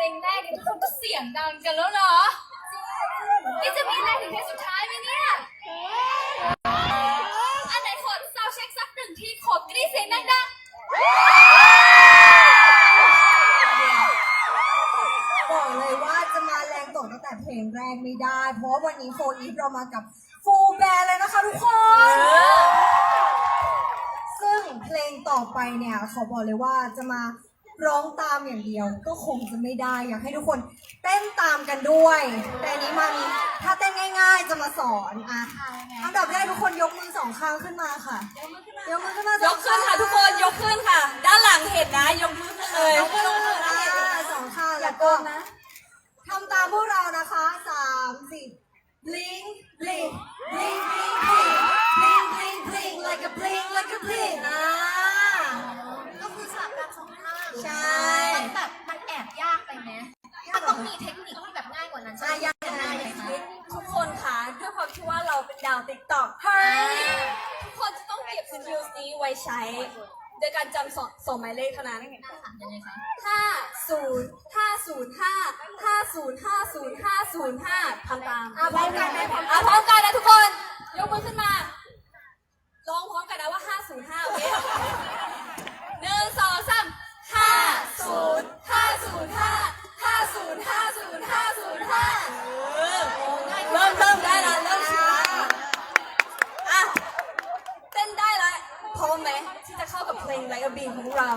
ลงแรกนี่ทุกคนก็เสียงดังกันแล้วเนาะนี่จะมีแรงถึงเพลงสุดท้ายไหมเนี่ยอันไหนขอซาวด์เช็คสักหนึ่งทีขอกรี๊ดเสียงดังบอกเลยว่าจะมาแรงตกตั้งแต่เพลงแรกไม่ได้ เพราะว่าวันนี้โฟอีฟเรามากับฟูลแบนด์เลยนะคะทุกคน ซึ่งเพลงต่อไปเนี่ยขอบอกเลยว่าจะมา ร้องตามอย่างเดียวก็คงจะไม่ได้อยากให้ทุกคนเต้นตามกันด้วย แต่อันนี้มันถ้าเต้นง่าย ๆ จะมาสอนอะอันดับแรกทุกคนยกมือสองข้างขึ้นมาค่ะยกมือขึ้นมายยกขึ้นค่ะทุกคนยกขึ้นค่ะ ด้านหลังเห็นนะยกมือขึ้นเลยยกมืออ่าสองข้างแล้วก็ทำตามพวกเรานะคะสามสี่ bling bling bling ใช่ มันแบบมันแอบยากไปไหมมันต้องมีเทคนิคที่แบบง่ายกว่านั้นใช่ไหมอะยังไงทุกคนค่ะด้วยความที่ว่าเราเป็นดาวติ๊กต็อกเฮ้ยทุกคนจะต้องเก็บสกิลนี้ไว้ใช้ โดยการจำสองสองหมายเลขเท่านั้นยังไงคะห้าศูนย์ห้าศูนย์ห้าห้าศูนย์ห้าศูนย์ห้าศูนย์ห้าทำตามอะพร้อมกันไหมพร้อมกันอะพร้อมกันนะทุกคน ยกมือขึ้นมาร้องพร้อมกันนะว่าห้าศูนย์ห้าโอเคหนึ่งสองสามห้าศูนย์ห้า ศูนย์ห้าห้าศูนย์ห้าศูนย์ห้าศูนย์ห้าเริ่มเริ่มได้ละเริ่มชินแล้วอะเต้นได้ละพร้อมไหมที่จะเข้ากับเพลงไลท์บีของเรา